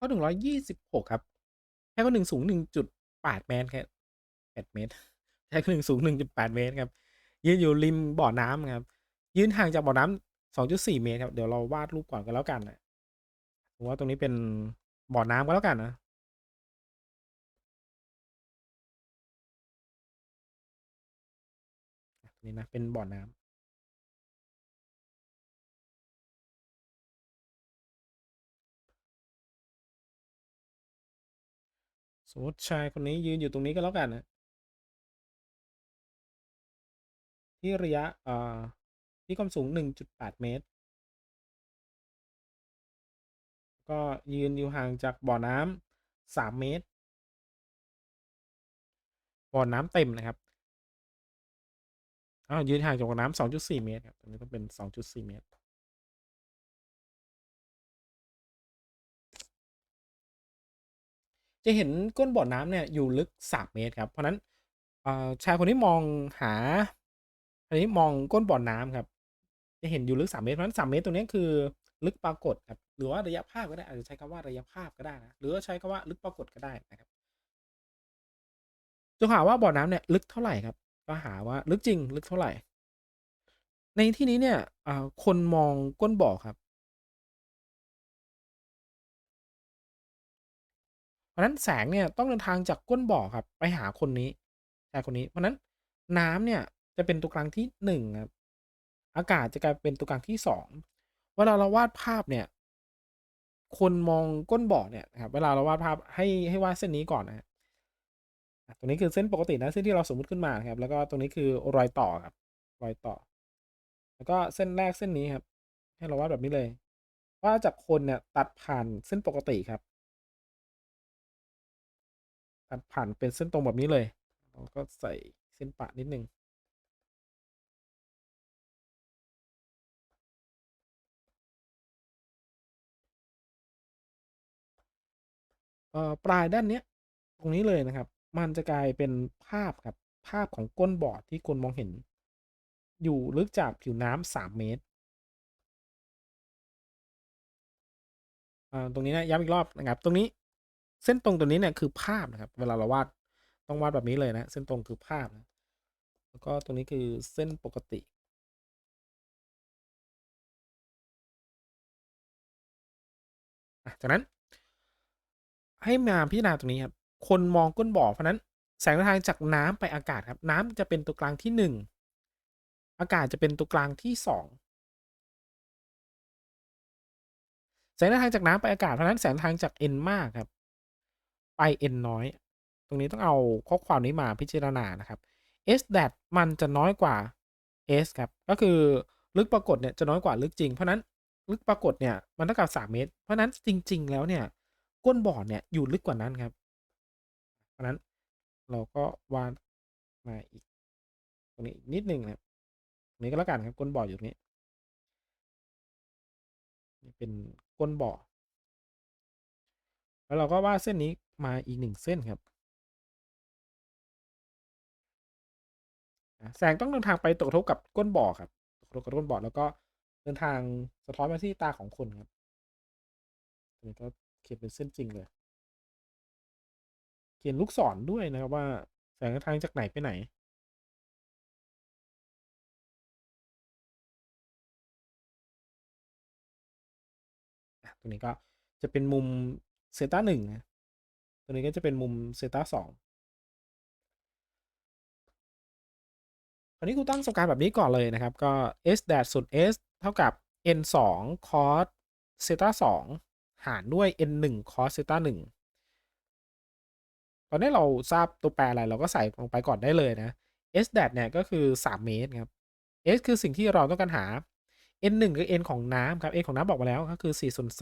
ข้อหนึ่งร้อยยี่สิบหกครับแค่ข้อหนึ่งสูงหนึ่งจุดแปดเมตรครับแปดเมตรแค่ข้อหนึ่งสูงหนึ่งจุดแปดเมตรครับ ยืนอยู่ริมบ่อน้ำครับ ยืนห่างจากบ่อน้ำสองจุดสี่เมตรครับ เดี๋ยวเราวาดรูปก่อนกันแล้วกันนะผมว่าตรงนี้เป็นบ่อน้ำก็แล้วกันนะนี้นะเป็นบ่อน้ำ สมมติชายคนนี้ยืนอยู่ตรงนี้ก็แล้วกันนะที่ระยะเอ่อที่ความสูง 1.8 เมตร ก็ยืนอยู่ห่างจากบ่อน้ำ3เมตร บ่อน้ำเต็มนะครับอ้าวยืนห่างจากบ่อน้ำ2.4 เมตรครับตรงนี้ต้องเป็น 2.4 เมตร จะเห็นก้นบ่อน้ำเนี่ยอยู่ลึก 3 เมตรครับ เพราะฉะนั้นชายคนนี้มองหาอันนี้มองก้นบ่อน้ำครับ จะเห็นอยู่ลึก3เมตรเพราะฉะนั้น3เมตรตรงนี้คือลึกปรากฏครับหรือว่าระยะภาพก็ได้อาจจะใช้คำว่าระยะภาพก็ได้นะหรือว่าใช้คำว่าลึกปรากฏก็ได้นะครับจะหาว่าบ่อน้ำเนี่ยลึกเท่าไหร่ครับ ก็หาว่าลึกจริงลึกเท่าไหร่ ในที่นี้เนี่ยคนมองก้นบ่อครับ ราะนั้นแสงเนี่ยต้องเดินทางจากก้นบ่อครับไปหาคนนี้ชายคนนี้ เพราะนั้นน้ำเนี่ยจะเป็นตัวกลางที่หนึ่งครับอากาศจะกลายเป็นตัวกลางที่สองเวลาเราวาดภาพเนี่ย คนมองก้นบ่อเนี่ยนะครับเวลาเราวาดภาพให้ให้วาดเส้นนี้ก่อนนะฮะตรงนี้คือเส้นปกตินะเส้นที่เราสมมติขึ้นมาครับ แล้วก็ตรงนี้คือรอยต่อครับ รอยต่อ แล้วก็เส้นแรกเส้นนี้ครับ ให้เราวาดแบบนี้เลย ว่าจากคนเนี่ยตัดผ่านเส้นปกติครับ ตัดผ่านเป็นเส้นตรงแบบนี้เลยเราก็ใส่เส้นปะนิดนึงเอ่อปลายด้านเนี้ยตรงนี้เลยนะครับ มันจะกลายเป็นภาพครับภาพของก้นบ่อที่คนมองเห็น อยู่ลึกจากผิวน้ำสามเมตรอ่าตรงนี้นะย้ำอีกรอบนะครับ ตรงนี้ เส้นตรงตัวนี้เนี่ยคือภาพนะครับ เวลาเราวาดต้องวาดแบบนี้เลยนะ เส้นตรงคือภาพนะแล้วก็ตรงนี้คือเส้นปกติ จากนั้น ให้มาพิจารณาตรงนี้ครับ คนมองก้นบ่อเพราะนั้นแสงทางจากน้ำไปอากาศครับ น้ำจะเป็นตัวกลางที่หนึ่งอากาศจะเป็นตัวกลางที่สองแสงทางจากน้ำไปอากาศเพราะฉะนั้นแสงทางจาก n มากครับ ไป n น้อย ตรงนี้ต้องเอาข้อความนี้มาพิจารณานะครับ s that มันจะน้อยกว่า s ครับ ก็คือลึกปรากฏเนี่ยจะน้อยกว่าลึกจริง เพราะนั้นลึกปรากฏเนี่ยมันเท่ากับ 3 เมตร เพราะนั้นจริง ๆ แล้วเนี่ยก้นบ่อเนี่ยอยู่ลึกกว่านั้นครับ เพราะนั้นเราก็วาดมาอีกตรงนี้อีกนิดหนึ่งนะครับตรงนี้ก็แล้วกันครับก้นบ่ออยู่ตรงนี้นี่เป็นก้นบ่อ แล้วเราก็วาดเส้นนี้ มาอีกหนึ่งเส้นครับแสงต้องเดินทางไปตกทบกับก้นบ่อครับตกทบกับก้นบ่อแล้วก็เดินทางสะท้อนมาที่ตาของคนครับนนี้ก็เขียนเป็นเส้นจริงเลย เขียนลูกศรด้วยนะครับว่า แสงเดินทางจากไหนไปไหนตรงนี้ก็จะเป็นมุมเซต้าหนึ่งนะ ตรงนี้ก็จะเป็นมุมเซต้าสองคราวนี้ครูตั้งสมการแบบนี้ก่อนเลยนะครับ ก็ s d a s ส่วน s เท่ากับ n 2 cos เซต้า2หารด้วย n 1 cos เซต้า1ตอนนี้เราทราบตัวแปรอะไรเราก็ใส่ลงไปก่อนได้เลยนะ s d a s เนี่ยก็คือ 3 เมตรครับ s คือสิ่งที่เราต้องการหา n 1คือ n ของน้ำครับ n ของน้ำบอกมาแล้วก็คือ4ส่วน3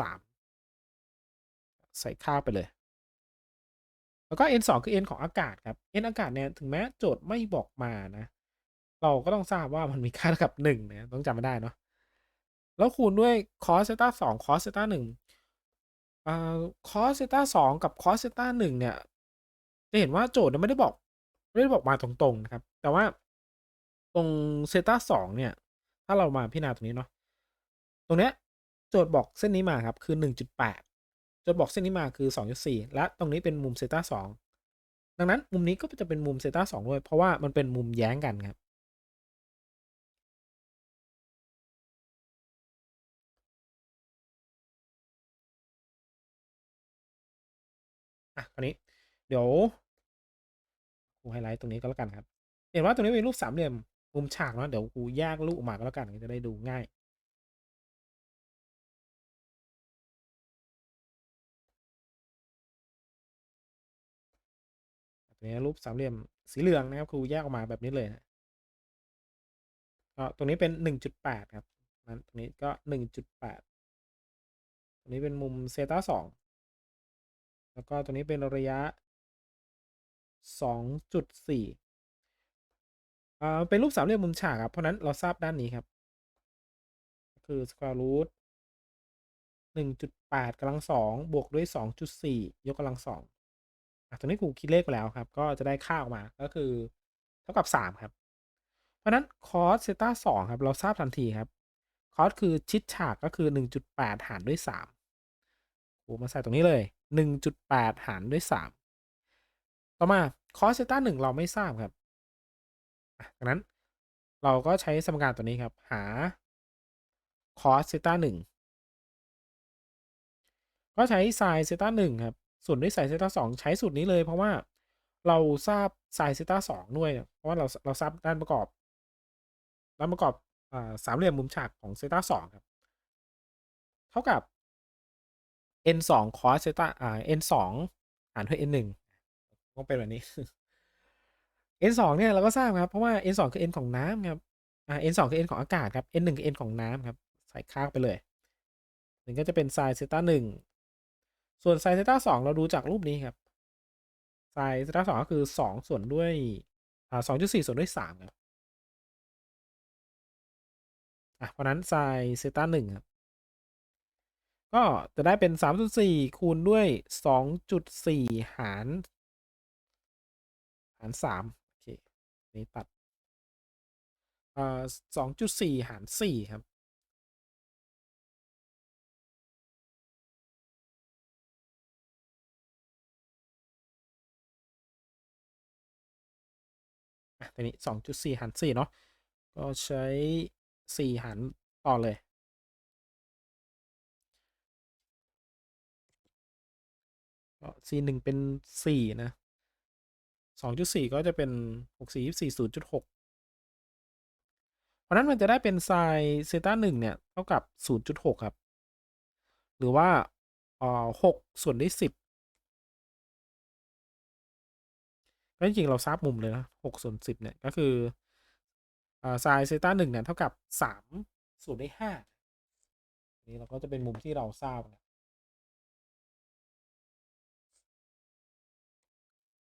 ใส่ค่าไปเลย แล้วก็ n 2คือ n ของอากาศครับ n อากาศเนี่ยถึงแม้โจทย์ไม่บอกมานะ เราก็ต้องทราบว่ามันมีค่าเท่ากับหนึ่งนะต้องจำไม่ได้เนาะแล้วคูณด้วย cos เซตาสอง cos เซตาหนึ่งอ่า cos เซตาสองกับ cos เซตาหนึ่งเนี่ยจะเห็นว่าโจทย์ไม่ได้บอกไม่ได้บอกมาตรงๆนะครับ แต่ว่าตรงเซตาสองเนี่ย ถ้าเรามาพิจารณาตรงนี้เนาะตรงเนี้ยโจทย์บอกเส้นนี้มาครับคือ 1.8โจ จนบอกเส้นนี้มาคือ 2.4 และตรงนี้เป็นมุมเซต้า2ดังนั้นมุมนี้ก็จะเป็นมุมเซต้า2ด้วยเพราะว่ามันเป็นมุมแย้งกันครับ อะคราวนี้เดี๋ยวกูไฮไลท์ตรงนี้ก็แล้วกันครับ เห็นว่าตรงนี้เป็นรูปสามเหลี่ยมมุมฉากเนาะเดี๋ยวกูแยกรูปออกมาก็แล้วกันจะได้ดูง่าย ตัวนี้รูปสามเหลี่ยมสีเหลืองนะครับครูแยกออกมาแบบนี้เลยนะก็ตรงนี้เป็น 1.8 ครับนั้นตรงนี้ก็ 1.8 ตรงนี้เป็นมุมเซต้า2แล้วก็ตรงนี้เป็นระยะ 2.4อ่าเป็นรูปสามเหลี่ยมมุมฉากครับ เพราะนั้นเราทราบด้านนี้ครับ คือ square root 1.8กำลังสองบวกด้วย 2.4 ยกกำลังสอง ตรงนี้ครูคิดเลขไปแล้วครับ ก็จะได้ค่าออกมาก็คือเท่ากับ 3 ครับ เพราะนั้น cos เซต้า2ครับ เราทราบทันทีครับ cos คือชิดฉากก็คือ 1.8 หารด้วย3โอ้มาใส่ตรงนี้เลย 1.8 หารด้วย 3 ต่อมา cos เซต้า1เราไม่ทราบครับดังนั้นเราก็ใช้สมการตัวนี้ครับ หา cos เซต้า1ก็ใช้ sin เซต้า1ครับ ส่วนด้วย sin เซตา2ใช้สูตรนี้เลยเพราะว่าเราทราบ sin เซตา2ด้วย เพราะว่าเราเราทราบด้านประกอบด้านประกอบอสามเหลี่ยมมุมฉากของเซตา2ครับ เท่ากับ n 2 cos เซตาอ่า n 2หารด้วย n 1ต้องเป็นแบบนี้ n 2เนี่ยเราก็ทราบครับเพราะว่า n 2คือ n ของน้ำครับอ่า n 2คือ n ของอากาศครับ n 1คือ n ของน้ำครับ ใส่ค่าไปเลยหนึ่งก็จะเป็น sin เซตา1 ส่วนไซเซต้าสองเราดูจากรูปนี้ครับไซเซต้าสองก็คือสองส่วนด้วยอ่าสองจุดสี่ส่วนด้วยสามครับอะเพราะนั้นไซเซต้าหนึ่งครับ ก็จะได้เป็นสามจุดสี่คูณด้วยสองจุดสี่หาร หารสามโอเคนี่ตัดอ่าสองจุดสี่หารสี่ครับ อะตัวนี้สองจุดสี่หารสี่เนาะก็ใช้สี่หารต่อเลย ก็สี่หนึ่งเป็นสี่นะสองจุดสี่ก็จะเป็นหกสี่ยี่สี่ศูนย์จุดหกเพราะนั้นมันจะได้เป็นไซน์เซต้าหนึ่งเนี่ย เท่ากับศูนย์จุดหกครับ หรือว่าเอ่อหกส่วนด้วยสิบ ก็จริงๆเราทราบมุมเลยนะ6ส่วน10เนี่ยก็คืออ่า sin เซต้า1เนี่ยเท่ากับ3ส่วนด้วย5นี่เราก็จะเป็นมุมที่เราทราบนะ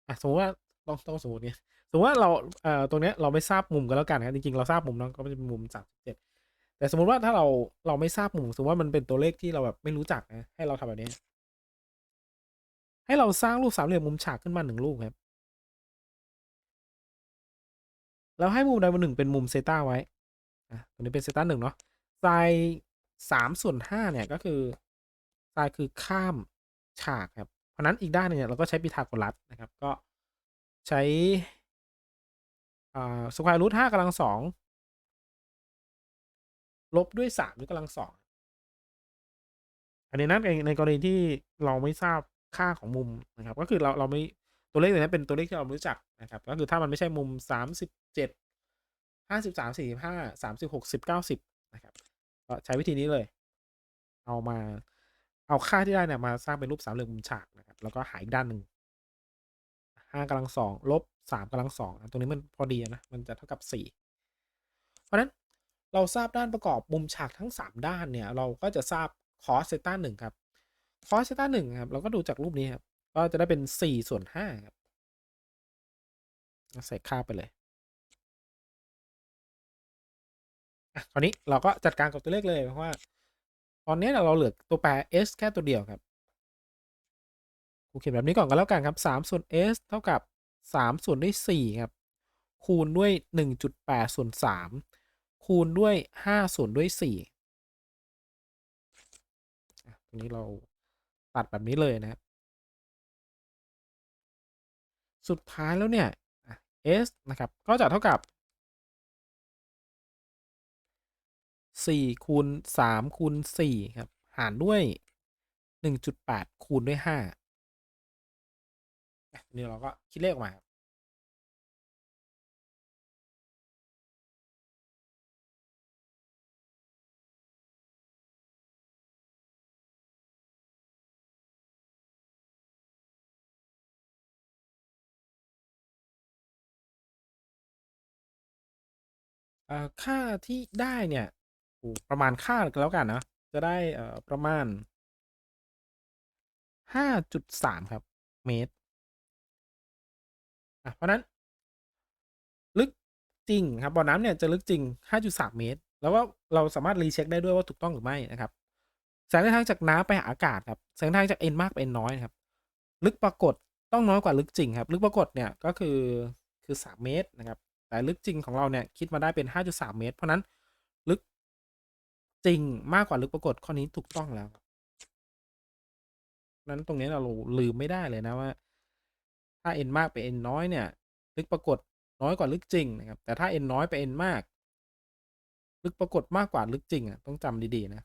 อะสมมติว่าต้องต้องสมมติเนี่ยสมมติว่าเราเอ่อตรงเนี้ยเราไม่ทราบมุมกันแล้วกันครับจริงๆเราทราบมุมเนาะก็จะเป็นมุมสามสิบเจ็ดแต่สมมติว่าถ้าเราเราไม่ทราบมุมสมมติว่ามันเป็นตัวเลขที่เราแบบไม่รู้จักนะให้เราทำแบบนี้ ให้เราสร้างรูปสามเหลี่ยมมุมฉากขึ้นมาหนึ่งรูปครับ แล้วให้มุมใดมุมหนึ่งเป็นมุมเซตาไว้อะตรงนี้เป็นเซตาหนึ่งเนาะไซสามส่วนห้าเนี่ยก็คือไซคือข้ามฉากครับ เพราะนั้นอีกด้านนึงเนี่ยเราก็ใช้พีทาโกรัสนะครับ ก็ใช้อ่าสแควร์รูทห้ากำลังสองลบด้วยสามยกกำลังสองอันนี้นั้นในในกรณีที่เราไม่ทราบค่าของมุมนะครับ ก็คือเราเราไม่ ตัวเลขตัวนี้เป็นตัวเลขที่เรารู้จักนะครับก็คือถ้ามันไม่ใช่มุมสามสิบเจ็ดห้าสิบสามสี่สิบห้าสามสิบหกสิบเก้าสิบนะครับก็ใช้วิธีนี้เลย เอามาเอาค่าที่ได้เนี่ยมาสร้างเป็นรูปสามเหลี่ยมมุมฉากนะครับแล้วก็หายอีกด้านหนึ่งห้ากำลังสองลบสามกำลังสองตรงนี้มันพอดีนะมันจะเท่ากับสี่เพราะฉะนั้นเราทราบด้านประกอบมุมฉากทั้งสามด้านเนี่ย เราก็จะทราบคอสเซต้าหนึ่งครับคอสเซต้าหนึ่งครับเราก็ดูจากรูปนี้ครับ ก็จะได้เป็นสี่ส่วนห้าครับใส่ค่าไปเลยคราวนี้เราก็จัดการกับตัวเลขเลยเพราะว่า ตอนนี้เราเหลือตัวแปร s แค่ตัวเดียวครับกูเขียนแบบนี้ก่อนก็แล้วกันครับสามส่วน s เท่ากับสามส่วนด้วยสี่ครับ คูณด้วยหนึ่งจุดแปดส่วนสามคูณด้วยห้าส่วนด้วยสี่ตรงนี้เราตัดตัดแบบนี้เลยนะครับ สุดท้ายแล้วเนี่ย s นะครับ ก็จะเท่ากับ 4 คูณ 3 คูณ 4 ครับ หารด้วย 1.8 คูณด้วย 5 นี่เราก็คิดเลขออกมาครับ เอ่อค่าที่ได้เนี่ยโอ้ประมาณค่าแล้วกันนะ จะได้เอ่อประมาณ5.3ครับ เมตรอะเพราะนั้น ลึกจริงครับบ่อน้ำเนี่ยจะลึกจริง 5.3 เมตร แล้วก็เราสามารถ recheck ได้ด้วยว่าถูกต้องหรือไม่นะครับแสงทางจากน้ำไปหาอากาศครับแสงทางจาก n มากไป n น้อยครับ ลึกปรากฏต้องน้อยกว่าลึกจริงครับ ลึกปรากฏเนี่ยก็คือคือ 3 เมตรนะครับ แต่ลึกจริงของเราเนี่ยคิดมาได้เป็น 5.3 เมตร เพราะนั้นลึกจริงมากกว่าลึกปรากฏข้อนี้ถูกต้องแล้วครับนั้นตรงนี้เราลืมไม่ได้เลยนะว่า ถ้า n มากไป n น้อยเนี่ย ลึกปรากฏน้อยกว่าลึกจริงนะครับ แต่ถ้า n น้อยไป n มาก ลึกปรากฏมากกว่าลึกจริงอะต้องจำดีๆนะ